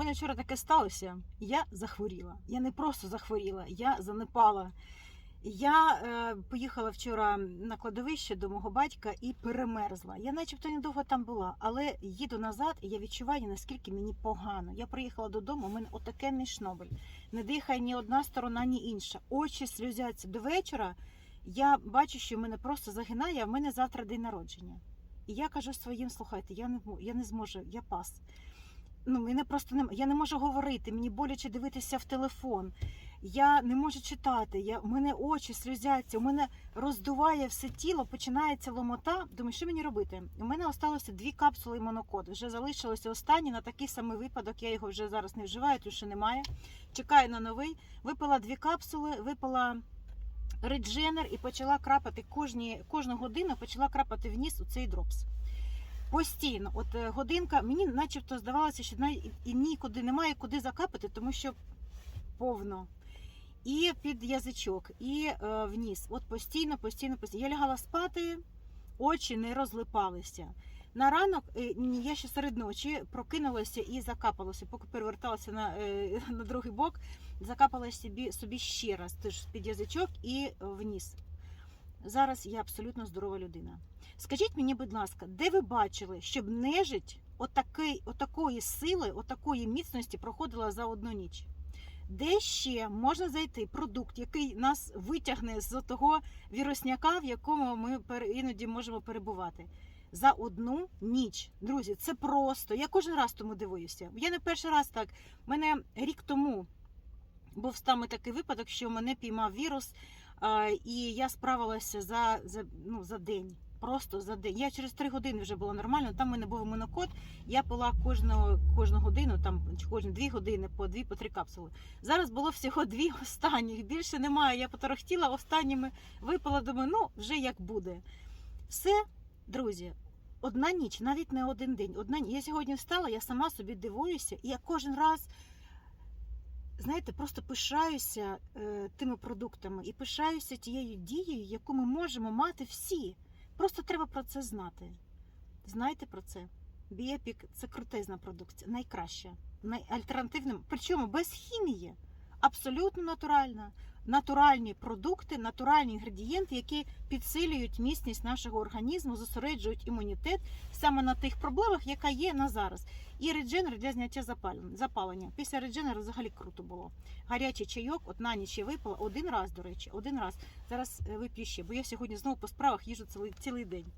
мене вчора таке сталося. Я захворіла. Я не просто захворіла, я занепала. Я е, поїхала вчора на кладовище до мого батька і перемерзла. Я начебто недовго там була, але їду назад, і я відчуваю, наскільки мені погано. Я приїхала додому, у мене отакенний шнобель. Не дихає ні одна сторона, ні інша. Очі сльозяться. До вечора я бачу, що мене просто загинає, а в мене завтра день народження. І я кажу своїм, слухайте, я не, я не зможу, я пас. Ну, мене просто не, я не можу говорити, мені боляче дивитися в телефон. Я не можу читати, я, у мене очі сльозяться, у мене роздуває все тіло, починається ломота. Думаю, що мені робити? У мене залишилося дві капсули монокод. Вже залишилося останні на такий самий випадок. Я його вже зараз не вживаю, тому що немає. Чекаю на новий. Випила дві капсули, випила редженер і почала крапати кожні, кожну годину почала крапати вниз у цей дропс. Постійно, от е, годинка, мені начебто здавалося, що і нікуди немає куди закапати, тому що повно. І під язичок, і е, вниз. От постійно, постійно, постійно. Я лягала спати, очі не розлипалися. На ранок е, я ще серед ночі прокинулася і закапалася, поки переверталася на, е, на другий бок, закапала собі, собі ще раз теж під язичок і вниз. Зараз я абсолютно здорова людина. Скажіть мені, будь ласка, де ви бачили, щоб нежить отакий, отакої сили, отакої міцності проходила за одну ніч? Де ще можна знайти продукт, який нас витягне з того вірусняка, в якому ми іноді можемо перебувати? За одну ніч. Друзі, це просто. Я кожен раз тому дивуюся. Я не перший раз так. Мене рік тому був саме такий випадок, що мене піймав вірус, і я справилася за, за, ну, за день. Просто за день. Я через три години вже була нормально. Там в мене був монокод. Я пила кожну, кожну годину, там чи кожні дві години по дві, по три капсули. Зараз було всього дві останніх. Більше немає. Я поторохтіла останніми, випила, думаю, ну вже як буде. Все, друзі, одна ніч, навіть не один день. Одна ніч. Я сьогодні встала, я сама собі дивуюся, і я кожен раз. Знаєте, просто пишаюся е, тими продуктами і пишаюся тією дією, яку ми можемо мати всі. Просто треба про це знати. Знаєте про це. Біепік це крутезна продукція, найкраща, найальтернативна, причому без хімії. Абсолютно натуральна. Натуральні продукти, натуральні інгредієнти, які підсилюють міцність нашого організму, зосереджують імунітет саме на тих проблемах, яка є на зараз. І редженер для зняття запалення. Після редженера взагалі круто було. Гарячий чайок, от на ніч я випила один раз, до речі, один раз. Зараз е, вип'ю ще, бо я сьогодні знову по справах їжу цілий, цілий день.